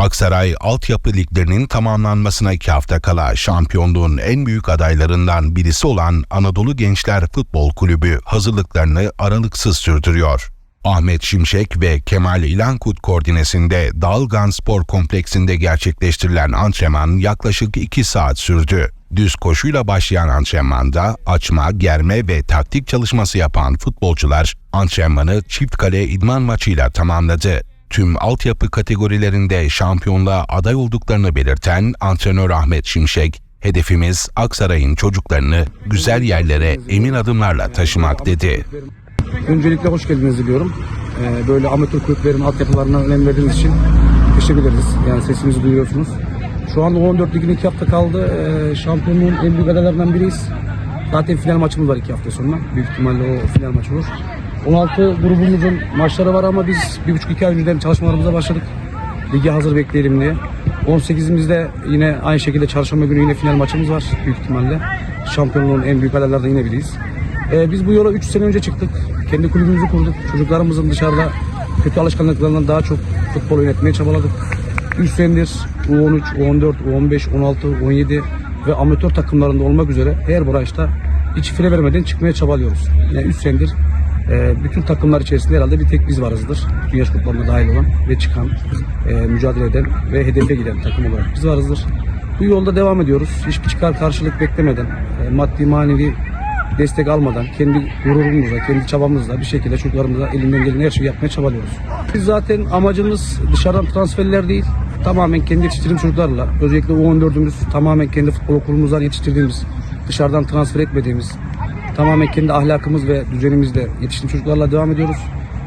Aksaray altyapı liglerinin tamamlanmasına iki hafta kala şampiyonluğun en büyük adaylarından birisi olan Anadolu Gençler Futbol Kulübü hazırlıklarını aralıksız sürdürüyor. Ahmet Şimşek ve Kemal İlankut koordinesinde Dalgan Spor Kompleksinde gerçekleştirilen antrenman yaklaşık 2 saat sürdü. Düz koşuyla başlayan antrenmanda açma, germe ve taktik çalışması yapan futbolcular antrenmanı çift kale idman maçıyla tamamladı. Tüm altyapı kategorilerinde şampiyonluğa aday olduklarını belirten antrenör Ahmet Şimşek, hedefimiz Aksaray'ın çocuklarını güzel yerlere emin adımlarla taşımak dedi. Öncelikle hoş geldiniz diliyorum. Ee, böyle amatör kulüplerin altyapılarına önem verdiğiniz için teşekkür ederiz. Yani sesimizi duyuyorsunuz. Şu anda 14 ligin 2 hafta kaldı. Ee, şampiyonluğun en büyük adaylarından biriyiz. Zaten final maçımız var 2 hafta sonra. Büyük ihtimalle o final maçı olur. 16 grubumuzun maçları var ama biz 1,5-2 ay önceden çalışmalarımıza başladık. Lige hazır bekleyelim diye. 18'imizde yine aynı şekilde çarşamba günü yine final maçımız var büyük ihtimalle. Şampiyonluğun en büyük adaylarından yine biriyiz. Ee, biz bu yola 3 sene önce çıktık. Kendi kulübümüzü kurduk. Çocuklarımızın dışarıda kötü alışkanlıklarından daha çok futbol oynatmaya çabaladık. 3 senedir U13, U14, U15, 16, 17 ve amatör takımlarında olmak üzere her branşta hiç fire vermeden çıkmaya çabalıyoruz. Yani 3 senedir e, bütün takımlar içerisinde herhalde bir tek biz varızdır. Dünya Kupası'na dahil olan ve çıkan, e, mücadele eden ve hedefe giden takım olarak biz varızdır. Bu yolda devam ediyoruz. Hiçbir çıkar karşılık beklemeden, e, maddi manevi destek almadan kendi gururumuzla, kendi çabamızla bir şekilde çocuklarımıza elinden gelen her şeyi yapmaya çabalıyoruz. Biz zaten amacımız dışarıdan transferler değil, tamamen kendi yetiştirdiğimiz çocuklarla, özellikle U14'ümüz tamamen kendi futbol okulumuzdan yetiştirdiğimiz, dışarıdan transfer etmediğimiz, tamamen kendi ahlakımız ve düzenimizle yetiştiğimiz çocuklarla devam ediyoruz.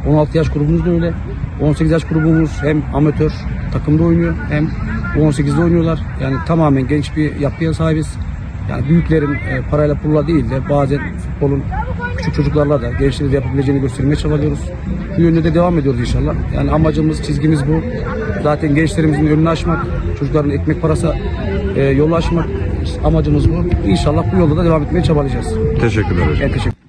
16 yaş grubumuz da öyle. 18 yaş grubumuz hem amatör takımda oynuyor hem U18'de oynuyorlar. Yani tamamen genç bir yapıya sahibiz. Yani büyüklerin e, parayla pulla değil de bazen futbolun küçük çocuklarla da gençleri de yapabileceğini göstermeye çabalıyoruz. Bu yönde de devam ediyoruz inşallah. Yani amacımız, çizgimiz bu. Zaten gençlerimizin önünü açmak, çocukların ekmek parası e, yolu açmak amacımız bu. İnşallah bu yolda da devam etmeye çabalayacağız. Teşekkürler hocam. Ben teşekkür